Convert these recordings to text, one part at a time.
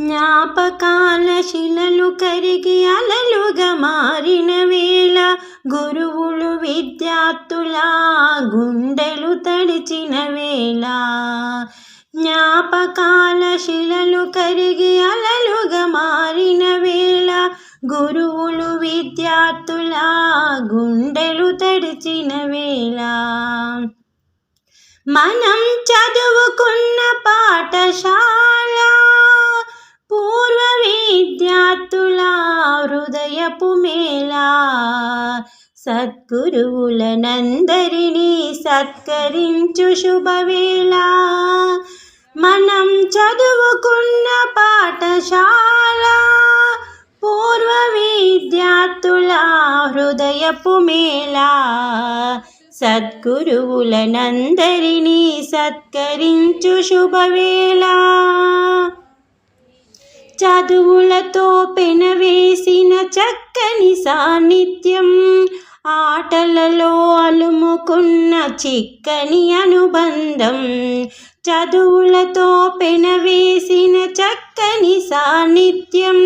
జ్ఞాపకాల శిలలు కరిగి అలలుగా మారిన వేళ గురువులు విద్యార్థుల గుండెలు తడిచిన వేళ. జ్ఞాపకాల శిలలు కరిగి అలలుగా మారిన వేళ గురువులు విద్యార్థుల గుండెలు తడిచిన వేళ. మనం చదువుకున్న పాఠశాల సద్గురువులనందరినీ సత్కరించు శుభవేళ. మనం చదువుకున్న పాఠశాల పూర్వ విద్యార్థుల హృదయపు మేళ. సద్గురువులనందరినీ సత్కరించు శుభవేళ. చదువులతో పెనవేసిన చక్కని సాన్నిధ్యం ఆటలలో అలుముకున్న చిక్కని అనుబంధం చదువులతో పెనవేసిన చక్కని సాన్నిధ్యం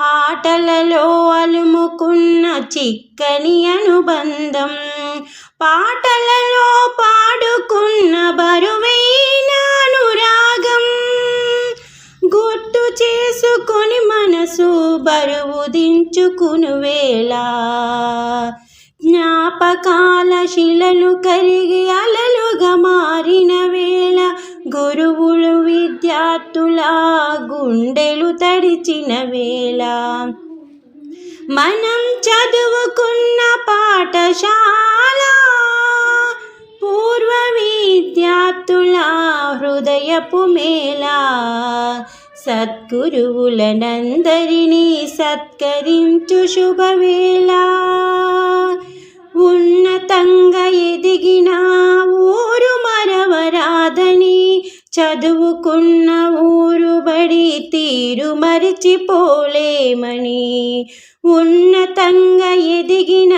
ఆటలలో అలుముకున్న చిక్కని అనుబంధం పాటలలో పాడుకున్న బరువైన అనురాగం. గుర్తు చేసుకొని మనసు బరువు దించుకును వేళ. జ్ఞాపకాల శిలలు కరిగి అలలుగా మారిన వేళ గురువులు విద్యార్థుల గుండెలు తడిచిన వేళ. మనం చదువుకున్న పాఠశాల పూర్వ విద్యార్థుల హృదయపు మేళ. సద్గురువులనందరినీ సత్కరించు శుభవేళ. ఉన్నతంగా ఎదిగిన ఊరు మరవరాదని చదువుకున్న ఊరు బడి తీరు మరిచిపోలేమని ఉన్నతంగా ఎదిగిన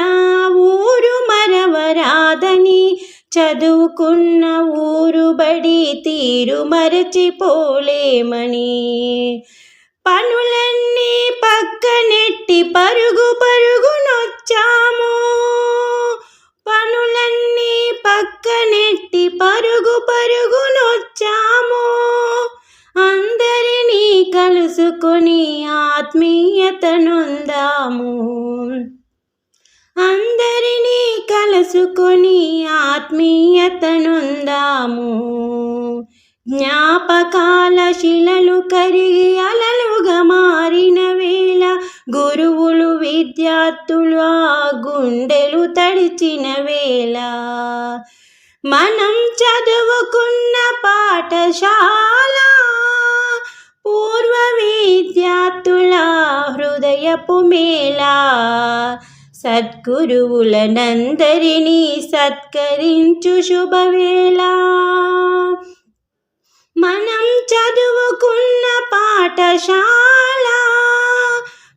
ఊరు మరవరాదని చదువుకున్న ఊరు బడి తీరు మరచిపోలేమని పనులన్నీ పక్కనెట్టి పరుగు పరుగునొచ్చాము. కలుసుకొని ఆత్మీయతనుందాము. అందరినీ కలుసుకొని ఆత్మీయతనుందాము. జ్ఞాపకాల శిలలు కరిగి అలలుగా మారిన వేళ గురువులు విద్యార్థులు ఆ గుండెలు తడిచిన వేళ. మనం చదువుకున్న పాఠశాల జయపు మేళ. సద్గురువులనందరినీ సత్కరించు శుభవేళ. మనం చదువుకున్న పాఠశాల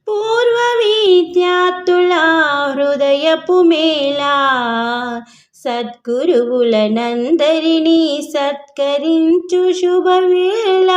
పూర్వ విద్యార్థుల హృదయపు మేళా. సద్గురువులనందరినీ సత్కరించు శుభవేళ.